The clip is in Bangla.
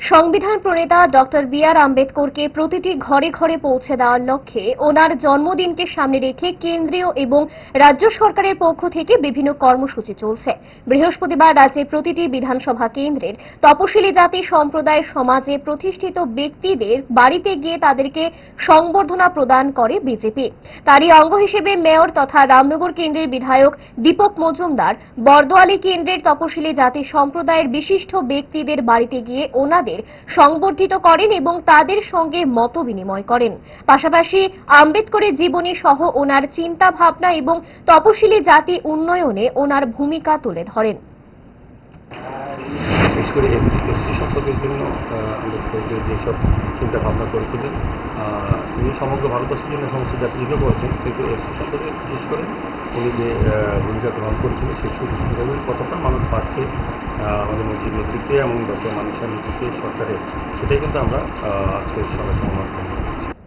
সংবিধান প্রণেতা ডক্টর বি আর আম্বেদকরকে প্রতিটি ঘরে ঘরে পৌঁছে দেওয়ার লক্ষ্যে ওনার জন্মদিনকে সামনে রেখে কেন্দ্রীয় এবং রাজ্য সরকারের পক্ষ থেকে বিভিন্ন কর্মসূচি চলছে। বৃহস্পতিবার রাজ্যে প্রতিটি বিধানসভা কেন্দ্রের তপশিলি জাতি সম্প্রদায় সমাজে প্রতিষ্ঠিত ব্যক্তিদের বাড়িতে গিয়ে তাদেরকে সংবর্ধনা প্রদান করে বিজেপি। তারই অঙ্গ হিসেবে মেয়র তথা রামনগর কেন্দ্রের বিধায়ক দীপক মজুমদার বর্দোয়ালি কেন্দ্রের তপশিলি জাতি সম্প্রদায়ের বিশিষ্ট ব্যক্তিদের বাড়িতে গিয়ে ওনাদের সংবর্ধিত করেন এবং তাদের সঙ্গে মত বিনিময় করেন। পাশাপাশি আম্বেদকরের জীবনী সহ ওনার চিন্তা ভাবনা এবং তপশিলি জাতি উন্নয়নে ওনার ভূমিকা তুলে ধরেন। তিনি সমগ্র ভারতবর্ষের জন্য সমস্ত জাতির জন্য করেছেন কিন্তু এসসি সম্পদে বিশেষ করে উনি যে ভূমিকা গ্রহণ করেছিলেন সেই সুবিধাগুলির কতটা মানুষ পাচ্ছে। আমাদের মন্ত্রীর নেতৃত্বে এবং ডক্টর মানুষের নেতৃত্বে সরকারের সেটাই কিন্তু আমরা আজকে সমর্থন